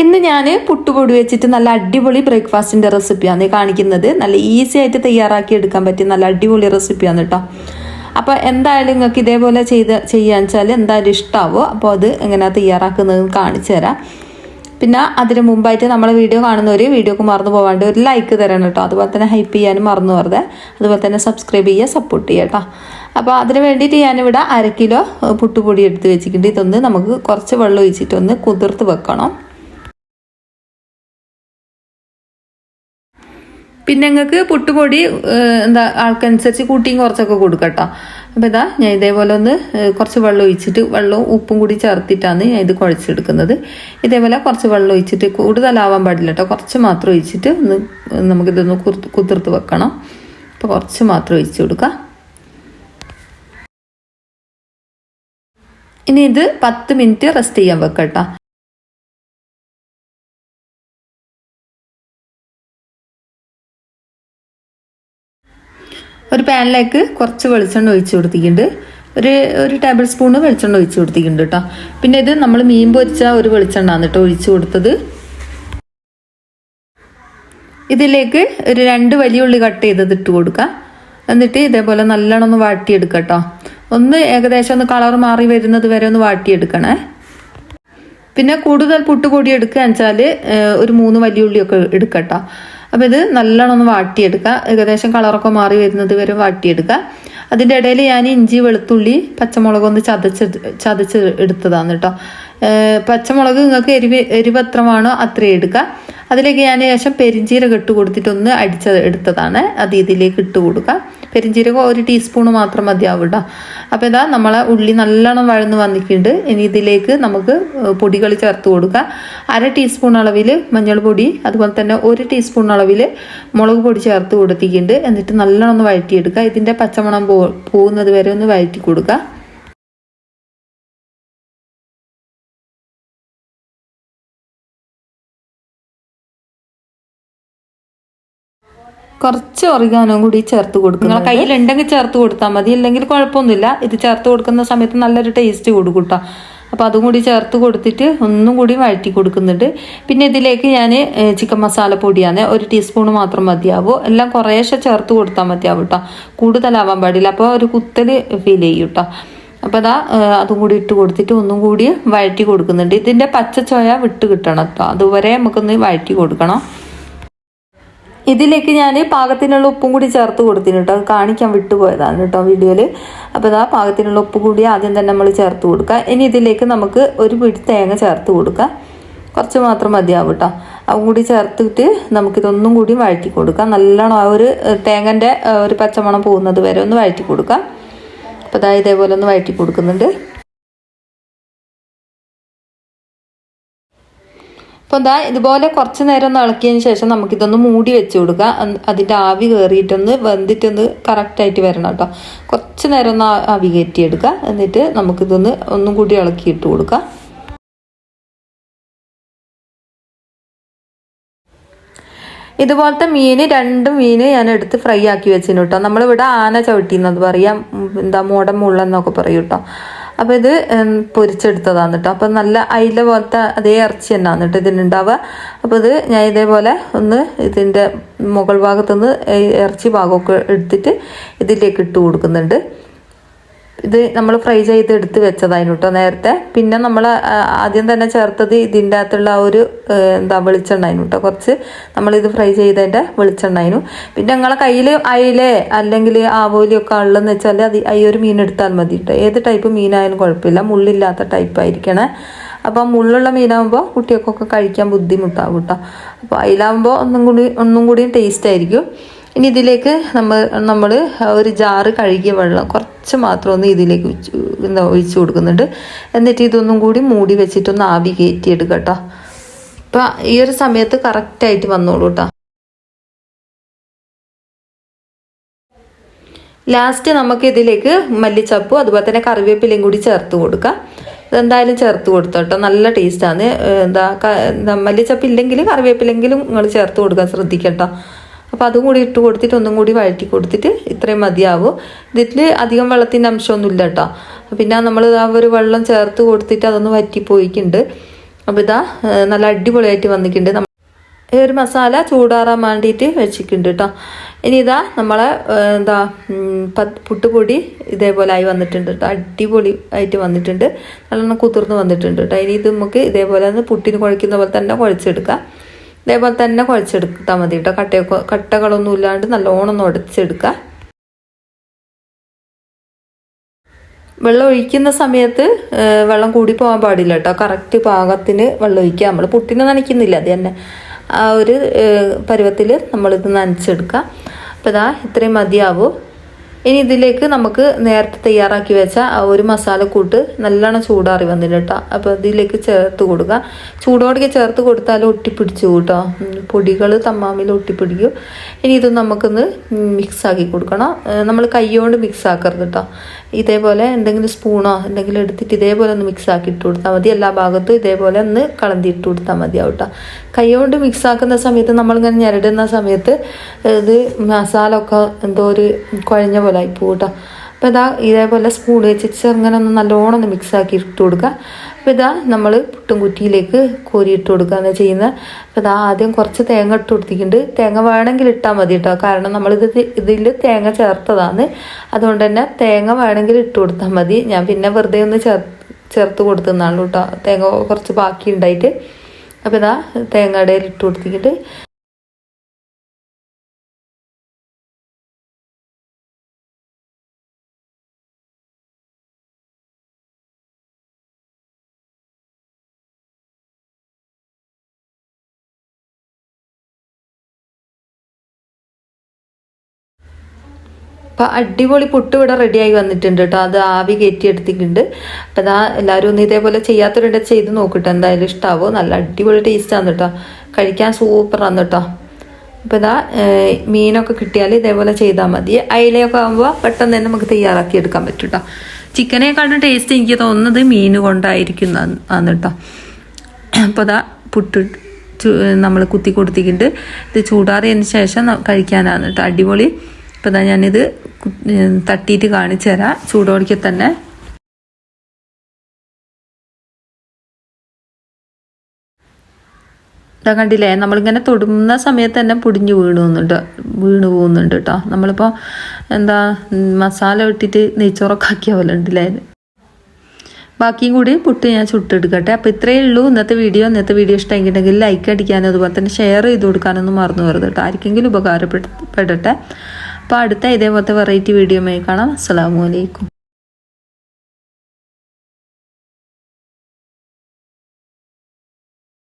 ഇന്ന് ഞാൻ പുട്ടുപൊടി വെച്ചിട്ട് നല്ല അടിപൊളി ബ്രേക്ക്ഫാസ്റ്റിന്റെ റെസിപ്പിയാണ് കാണിക്കുന്നത്. നല്ല ഈസി ആയിട്ട് തയ്യാറാക്കി എടുക്കാൻ പറ്റിയ നല്ല അടിപൊളി റെസിപ്പിയാണ് കേട്ടോ. അപ്പോൾ എന്തായാലും നിങ്ങൾക്ക് ഇതേപോലെ ചെയ്ത് ചെയ്യാന്ന് വെച്ചാൽ എന്തായാലും ഇഷ്ടമാവോ അപ്പോൾ അത് എങ്ങനെയാണ് തയ്യാറാക്കുന്നത് കാണിച്ചു തരാം. പിന്നെ അതിന് മുമ്പായിട്ട് നമ്മളെ വീഡിയോ കാണുന്നവർ വീഡിയോക്ക് മറന്നു പോകാണ്ട് ഒരു ലൈക്ക് തരണം കേട്ടോ. അതുപോലെ തന്നെ ഹൈപ്പ് ചെയ്യാനും മറന്നു പോകരുത് അതുപോലെ തന്നെ സബ്സ്ക്രൈബ് ചെയ്യുക സപ്പോർട്ട് ചെയ്യുക കേട്ടോ. അപ്പോൾ അതിന് വേണ്ടിയിട്ട് ഞാനിവിടെ അര കിലോ പുട്ടുപൊടി എടുത്ത് വെച്ചിട്ടുണ്ട്. ഇതൊന്ന് നമുക്ക് കുറച്ച് വെള്ളം ഒഴിച്ചിട്ടൊന്ന് കുതിർത്ത് വെക്കണം. പിന്നെ നിങ്ങൾക്ക് പുട്ടുപൊടി എന്താ ആൾക്കനുസരിച്ച് കൂട്ടിയും കുറച്ചൊക്കെ കൊടുക്കട്ടോ അപ്പോൾ ഇതാ ഞാൻ ഇതേപോലെ ഒന്ന് കുറച്ച് വെള്ളം ഒഴിച്ചിട്ട് വെള്ളവും ഉപ്പും കൂടി ചേർത്തിട്ടാണ് ഞാൻ ഇത് കുഴച്ചെടുക്കുന്നത്. ഇതേപോലെ കുറച്ച് വെള്ളം ഒഴിച്ചിട്ട് കൂടുതലാവാൻ പാടില്ല കേട്ടോ. കുറച്ച് മാത്രം ഒഴിച്ചിട്ട് ഒന്ന് നമുക്കിതൊന്ന് കുതിർത്ത് വെക്കണം. അപ്പോൾ കുറച്ച് മാത്രം ഒഴിച്ചു കൊടുക്കുക ഇനി ഇത് പത്ത് മിനിറ്റ് റെസ്റ്റ് ചെയ്യാൻ വെക്കട്ടോ ഒരു പാനിലേക്ക് കുറച്ച് വെളിച്ചെണ്ണ ഒഴിച്ച് കൊടുത്തിട്ടുണ്ട്. ഒരു ഒരു ടേബിൾ സ്പൂണ് വെളിച്ചെണ്ണ ഒഴിച്ച് കൊടുത്തിട്ടുണ്ട് കേട്ടോ പിന്നെ ഇത് നമ്മൾ മീൻ പൊരിച്ച ഒരു വെളിച്ചെണ്ണ കേട്ടോ ഒഴിച്ച് കൊടുത്തത്. ഇതിലേക്ക് ഒരു രണ്ട് വലിയ ഉള്ളി കട്ട് ചെയ്തത് ഇട്ട് കൊടുക്കുക എന്നിട്ട് ഇതേപോലെ നല്ലോണം ഒന്ന് വാട്ടിയെടുക്കുക കേട്ടോ ഒന്ന് ഏകദേശം ഒന്ന് കളർ മാറി വരുന്നത് വരെ ഒന്ന് വാട്ടിയെടുക്കണേ. പിന്നെ കൂടുതൽ പുട്ടുപൊടി എടുക്കുക വെച്ചാൽ ഒരു മൂന്ന് വലിയ ഉള്ളിയൊക്കെ എടുക്കട്ടോ അപ്പോൾ ഇത് നല്ലോണം ഒന്ന് വാട്ടിയെടുക്കുക. ഏകദേശം കളറൊക്കെ മാറി വരുന്നത് വരെ വാട്ടിയെടുക്കുക. അതിന്റെ ഇടയിൽ ഞാൻ ഇഞ്ചി വെളുത്തുള്ളി പച്ചമുളക് ഒന്ന് ചതച്ച് ചതച്ച് എടുത്തതാണ് കേട്ടോ. പച്ചമുളക് നിങ്ങൾക്ക് എരിവ് എരിവ് എത്ര വേണോ അത്രയും എടുക്കുക. അതിലേക്ക് ഞാൻ ശേഷം പെരിഞ്ചീരകം ഇട്ട് കൊടുത്തിട്ടൊന്ന് അടിച്ച് എടുത്തതാണ്. അത് ഇതിലേക്ക് ഇട്ട് കൊടുക്കുക. പെരിഞ്ചീരകം ഒരു ടീസ്പൂൺ മാത്രം മതിയാവും കേട്ടോ അപ്പോൾ ഇതാ നമ്മളെ ഉള്ളി നല്ലോണം വഴന്ന് വന്നിട്ടുണ്ട്. ഇനി ഇതിലേക്ക് നമുക്ക് പൊടികൾ ചേർത്ത് കൊടുക്കുക അര ടീസ്പൂൺ അളവിൽ മഞ്ഞൾ പൊടി അതുപോലെ തന്നെ ഒരു ടീസ്പൂൺ അളവിൽ മുളക് പൊടി ചേർത്ത് കൊടുത്തിട്ടുണ്ട്. എന്നിട്ട് നല്ലോണം ഒന്ന് വഴറ്റിയെടുക്കുക ഇതിന്റെ പച്ചമണം പോകുന്നത് വരെ ഒന്ന് വഴറ്റി കൊടുക്കുക കുറച്ച് ഒറിഗാനോ കൂടി ചേർത്ത് കൊടുക്കും നിങ്ങളെ കയ്യിലുണ്ടെങ്കിൽ ചേർത്ത് കൊടുത്താൽ മതി. ഇല്ലെങ്കിൽ കുഴപ്പമൊന്നുമില്ല. ഇത് ചേർത്ത് കൊടുക്കുന്ന സമയത്ത് നല്ലൊരു ടേസ്റ്റ് കൊടുക്കും കേട്ടോ അപ്പോൾ അതും കൂടി ചേർത്ത് കൊടുത്തിട്ട് ഒന്നും കൂടി വഴറ്റി കൊടുക്കുന്നുണ്ട്. പിന്നെ ഇതിലേക്ക് ഞാൻ ചിക്കൻ മസാല പൊടിയാണ്. ഒരു ടീസ്പൂൺ മാത്രം മതിയാവും. എല്ലാം കുറേശ്ശെ ചേർത്ത് കൊടുത്താൽ മതിയാവും കേട്ടോ കൂടുതലാവാൻ പാടില്ല. അപ്പോൾ ഒരു കുത്തൽ ഫീൽ ചെയ്യും കേട്ടോ അപ്പോൾ അതാ അതും കൂടി ഇട്ട് കൊടുത്തിട്ട് ഒന്നും കൂടി വഴറ്റി കൊടുക്കുന്നുണ്ട്. ഇതിന്റെ പച്ച ചോയ വിട്ട് കിട്ടണം കേട്ടോ അതുവരെ നമുക്കൊന്ന് വഴറ്റി കൊടുക്കണം. ഇതിലേക്ക് ഞാൻ പാകത്തിനുള്ള ഉപ്പും കൂടി ചേർത്ത് കൊടുത്തിന് കേട്ടോ അത് കാണിക്കാൻ വിട്ടുപോയതാണ് കേട്ടോ വീഡിയോയിൽ അപ്പോൾ ഇതാ പാകത്തിനുള്ള ഉപ്പ് കൂടി ആദ്യം തന്നെ നമ്മൾ ചേർത്ത് കൊടുക്കുക ഇനി ഇതിലേക്ക് നമുക്ക് ഒരു പിടി തേങ്ങ ചേർത്ത് കൊടുക്കുക കുറച്ച് മാത്രം മതിയാവും കേട്ടോ അതും കൂടി ചേർത്തിട്ട് നമുക്കിതൊന്നും കൂടി വഴറ്റി കൊടുക്കാം. നല്ലോണം ആ ഒരു തേങ്ങന്റെ ഒരു പച്ചമണം പോകുന്നത് വരെ ഒന്ന് വഴറ്റി കൊടുക്കാം. അപ്പോൾ ഇതാ ഇതേപോലെ ഒന്ന് വഴറ്റി കൊടുക്കുന്നുണ്ട്. അപ്പോൾ എന്താ ഇതുപോലെ കുറച്ച് നേരം ഒന്ന് ഇളക്കിയതിന് ശേഷം നമുക്കിതൊന്ന് മൂടി വെച്ച് കൊടുക്കുക അതിന്റെ ആവി കയറിയിട്ടൊന്ന് വെന്തിട്ടൊന്ന് കറക്റ്റായിട്ട് വരണം കേട്ടോ. കുറച്ച് നേരം ഒന്ന് ആവി കയറ്റിയെടുക്കുക എന്നിട്ട് നമുക്കിതൊന്ന് ഒന്നും കൂടി ഇളക്കിയിട്ട് കൊടുക്കുക ഇതുപോലത്തെ മീൻ രണ്ട് മീൻ ഞാൻ എടുത്ത് ഫ്രൈ ആക്കി വെച്ചിന് കേട്ടോ. നമ്മളിവിടെ ആന ചവിട്ടിന്നത് പറയാം. ഉം, എന്താ മോടം മുള്ളെന്നൊക്കെ പറയും കേട്ടോ. അപ്പോൾ ഇത് പൊരിച്ചെടുത്തതാണ് കേട്ടോ അപ്പോൾ നല്ല അയില പോലത്തെ അതേ ഇറച്ചി തന്നെയാണ് കേട്ടോ ഇതിനുണ്ടാവുക. അപ്പോൾ ഇത് ഞാൻ ഇതേപോലെ ഒന്ന് ഇതിന്റെ മുകൾ ഭാഗത്തുനിന്ന് ഇറച്ചി ഭാഗമൊക്കെ എടുത്തിട്ട് ഇതിലേക്ക് ഇട്ട് കൊടുക്കുന്നുണ്ട്. ഇത് നമ്മൾ ഫ്രൈ ചെയ്ത് എടുത്ത് വെച്ചതായിരുന്നു കേട്ടോ നേരത്തെ. പിന്നെ നമ്മൾ ആദ്യം തന്നെ ചേർത്തത് ഇതിന്റെ അകത്തുള്ള ആ ഒരു എന്താ വെളിച്ചെണ്ണായിരുന്നു കേട്ടോ കുറച്ച് നമ്മളിത് ഫ്രൈ ചെയ്തതിന്റെ വെളിച്ചെണ്ണായിരുന്നു. പിന്നെ നിങ്ങളെ കയ്യിൽ അയിലേ അല്ലെങ്കിൽ ആവോലിയൊക്കെ ഉള്ളതെന്ന് വെച്ചാൽ അത് ഈ ഒരു മീൻ എടുത്താൽ മതി കേട്ടോ ഏത് ടൈപ്പ് മീനായാലും കുഴപ്പമില്ല. മുള്ളില്ലാത്ത ടൈപ്പ് ആയിരിക്കണേ. അപ്പം മുള്ളുള്ള മീനാകുമ്പോൾ കുട്ടികൾക്കൊക്കെ കഴിക്കാൻ ബുദ്ധിമുട്ടാവും കേട്ടോ അപ്പോൾ അതിലാകുമ്പോൾ ഒന്നും കൂടി ഒന്നും കൂടി ടേസ്റ്റ് ആയിരിക്കും. ഇനി ഇതിലേക്ക് നമ്മൾ നമ്മൾ ഒരു ജാറ് കഴുകിയ വെള്ളം കുറച്ച് മാത്രം ഒന്ന് ഇതിലേക്ക് എന്താ ഒഴിച്ച് കൊടുക്കുന്നുണ്ട്. എന്നിട്ട് ഇതൊന്നും കൂടി മൂടി വെച്ചിട്ടൊന്ന് ആവി കയറ്റിയെടുക്കുക കേട്ടോ. ഈ ഒരു സമയത്ത് കറക്റ്റായിട്ട് വന്നോളൂ കേട്ടോ. ലാസ്റ്റ് നമുക്ക് ഇതിലേക്ക് മല്ലിച്ചപ്പും അതുപോലെ തന്നെ കറിവേപ്പിലയും കൂടി ചേർത്ത് കൊടുക്കാം. ഇതെന്തായാലും ചേർത്ത് കൊടുത്തോ കേട്ടോ. നല്ല ടേസ്റ്റാണ് എന്താ മല്ലിച്ചപ്പ് ഇല്ലെങ്കിൽ കറിവേപ്പിലെങ്കിലും നിങ്ങൾ ചേർത്ത് കൊടുക്കാൻ ശ്രദ്ധിക്കട്ടോ. അപ്പോൾ അതും കൂടി ഇട്ട് കൊടുത്തിട്ട് ഒന്നും കൂടി വഴറ്റി കൊടുത്തിട്ട് ഇത്രയും മതിയാവും. ഇതിൽ അധികം വെള്ളത്തിന്റെ അംശമൊന്നുമില്ല കേട്ടോ. പിന്നെ നമ്മൾ ആ ഒരു വെള്ളം ചേർത്ത് കൊടുത്തിട്ട് അതൊന്ന് വറ്റിപ്പോയിക്കുണ്ട് അപ്പോൾ ഇതാ നല്ല അടിപൊളിയായിട്ട് വന്നിട്ടുണ്ട്. ഈ ഒരു മസാല ചൂടാറാൻ വേണ്ടിയിട്ട് വെച്ചിട്ടുണ്ട് കേട്ടോ. ഇനി ഇതാ നമ്മളെ എന്താ പുട്ടുപൊടി ഇതേപോലെ ആയി വന്നിട്ടുണ്ട് കേട്ടോ. അടിപൊളി ആയിട്ട് വന്നിട്ടുണ്ട്. നല്ലോണം കുതിർന്ന് വന്നിട്ടുണ്ട് കേട്ടോ. ഇനി ഇത് നമുക്ക് ഇതേപോലെ ഒന്ന് പുട്ടിന് കുഴക്കുന്ന പോലെ തന്നെ കുഴച്ചെടുക്കാം. ഇതേപോലെ തന്നെ കുഴച്ചെടുത്താൽ മതി കേട്ടോ കട്ടയൊക്കെ കട്ടകളൊന്നും ഇല്ലാണ്ട് നല്ലോണം ഒന്ന് ഉടച്ചെടുക്കുക വെള്ളം ഒഴിക്കുന്ന സമയത്ത് വെള്ളം കൂടി പോകാൻ പാടില്ല കേട്ടോ കറക്റ്റ് പാകത്തിന് വെള്ളം ഒഴിക്കുക നമ്മൾ പുട്ടിനെ നനയ്ക്കുന്നില്ല. അത് തന്നെ ആ ഒരു പരുവത്തിൽ നമ്മളിത് നനച്ചെടുക്കുക അപ്പോൾ ഇതാ ഇത്രയും മതിയാവും. ഇനി ഇതിലേക്ക് നമുക്ക് നേരത്തെ തയ്യാറാക്കി വെച്ച ആ ഒരു മസാലക്കൂട്ട് നല്ലോണം ചൂടാറി വന്നില്ല കേട്ടോ. അപ്പോൾ ഇതിലേക്ക് ചേർത്ത് കൊടുക്കുക ചൂടോടൊക്കെ ചേർത്ത് കൊടുത്താൽ ഒട്ടിപ്പിടിച്ചു കേട്ടോ. പൊടികൾ തമ്മാമിൽ ഒട്ടിപ്പിടിക്കും. ഇനി ഇത് നമുക്കൊന്ന് മിക്സ് ആക്കി കൊടുക്കണം. നമ്മൾ കൈകൊണ്ട് മിക്സ് ആക്കരുത് കേട്ടോ. ഇതേപോലെ എന്തെങ്കിലും സ്പൂണോ എന്തെങ്കിലും എടുത്തിട്ട് ഇതേപോലെ ഒന്ന് മിക്സ് ആക്കി ഇട്ട് കൊടുത്താൽ മതി. എല്ലാ ഭാഗത്തും ഇതേപോലെ ഒന്ന് കളന്തി ഇട്ട് കൊടുത്താൽ മതിയാവും കേട്ടോ കൈ കൊണ്ട് മിക്സ് ആക്കുന്ന സമയത്ത് നമ്മളിങ്ങനെ ഞെരടുന്ന സമയത്ത് ഇത് മസാല ഒക്കെ എന്തോ ഒരു കുഴഞ്ഞ പോലെ ആയി കേട്ടോ അപ്പോൾ ഇതാ ഇതേപോലെ സ്പൂൺ വെച്ചിട്ട് അങ്ങനെ ഒന്ന് നല്ലോണം ഒന്ന് മിക്സ് ആക്കി ഇട്ട് കൊടുക്കുക. അപ്പോൾ ഇതാ നമ്മൾ പുട്ടും കുറ്റിയിലേക്ക് കോരി ഇട്ട് കൊടുക്കുകയാണ് ചെയ്യുന്നത്. അപ്പോൾ ഇതാ ആദ്യം കുറച്ച് തേങ്ങ ഇട്ട് കൊടുത്തിട്ടുണ്ട്. തേങ്ങ വേണമെങ്കിൽ ഇട്ടാൽ മതി കേട്ടോ കാരണം നമ്മളിത് ഇതിൽ തേങ്ങ ചേർത്തതാണ്. അതുകൊണ്ട് തന്നെ തേങ്ങ വേണമെങ്കിൽ ഇട്ട് കൊടുത്താൽ മതി. ഞാൻ പിന്നെ വെറുതെ ഒന്ന് ചേർ ചേർത്ത് കൊടുത്തതാണ് കേട്ടോ തേങ്ങ കുറച്ച് ബാക്കി ഉണ്ടായിട്ട് അപ്പോൾ ഇതാ തേങ്ങയുടെ ഇട്ട് കൊടുത്തിട്ട് അപ്പം അടിപൊളി പുട്ട് ഇവിടെ റെഡിയായി വന്നിട്ടുണ്ട് കേട്ടോ. അത് ആവി കയറ്റി എടുത്തിട്ടുണ്ട് അപ്പം അതാ എല്ലാവരും ഒന്ന് ഇതേപോലെ ചെയ്യാത്തവരുണ്ട് ചെയ്ത് നോക്കിട്ടോ. എന്തായാലും ഇഷ്ടാവോ? നല്ല അടിപൊളി ടേസ്റ്റാണ് കേട്ടോ. കഴിക്കാൻ സൂപ്പറാണ് കേട്ടോ. അപ്പം ഇതാ മീനൊക്കെ കിട്ടിയാൽ ഇതേപോലെ ചെയ്താൽ മതി. അയിലയൊക്കെ ആകുമ്പോൾ പെട്ടെന്ന് തന്നെ നമുക്ക് തയ്യാറാക്കി എടുക്കാൻ പറ്റും കേട്ടോ. ചിക്കനേക്കാളും ടേസ്റ്റ് എനിക്ക് തോന്നുന്നത് മീൻ കൊണ്ടായിരിക്കും ആണ് കേട്ടോ. അപ്പോൾ അതാ പുട്ട് നമ്മൾ കുത്തി കൊടുത്തിട്ടുണ്ട്. ഇത് ചൂടാറിയതിന് ശേഷം കഴിക്കാനാണ് കേട്ടോ. അടിപൊളി അപ്പോൾ ഇതാ ഞാനിത് തട്ടിയിട്ട് കാണിച്ചു തരാം. ചൂടോടിക്ക് തന്നെ. ഇതാ കണ്ടില്ലേ നമ്മളിങ്ങനെ തൊടുന്ന സമയത്ത് തന്നെ പൊടിഞ്ഞു വീണുന്നുണ്ട്. വീണു പോകുന്നുണ്ട് കേട്ടോ നമ്മളിപ്പോൾ എന്താ മസാല ഇട്ടിട്ട് നെയ്ച്ചോറൊക്കെ ആക്കിയ പോലെ ഉണ്ടല്ലേ ബാക്കിയും കൂടി പുട്ട് ഞാൻ ചുട്ടെടുക്കട്ടെ. അപ്പോൾ ഇത്രയേ ഉള്ളൂ. ഇന്നത്തെ വീഡിയോ. ഇന്നത്തെ വീഡിയോ ഇഷ്ടമായിട്ടുണ്ടെങ്കിൽ ലൈക്ക് അടിക്കാനും അതുപോലെ തന്നെ ഷെയർ ചെയ്ത് കൊടുക്കാനൊന്നും മറന്നു വരുത് കേട്ടോ ആർക്കെങ്കിലും ഉപകാരപ്പെടട്ടെ അപ്പോൾ അടുത്ത ഇതേപോലത്തെ വെറൈറ്റി വീഡിയോ കാണാം. അസ്സാം വലൈക്കും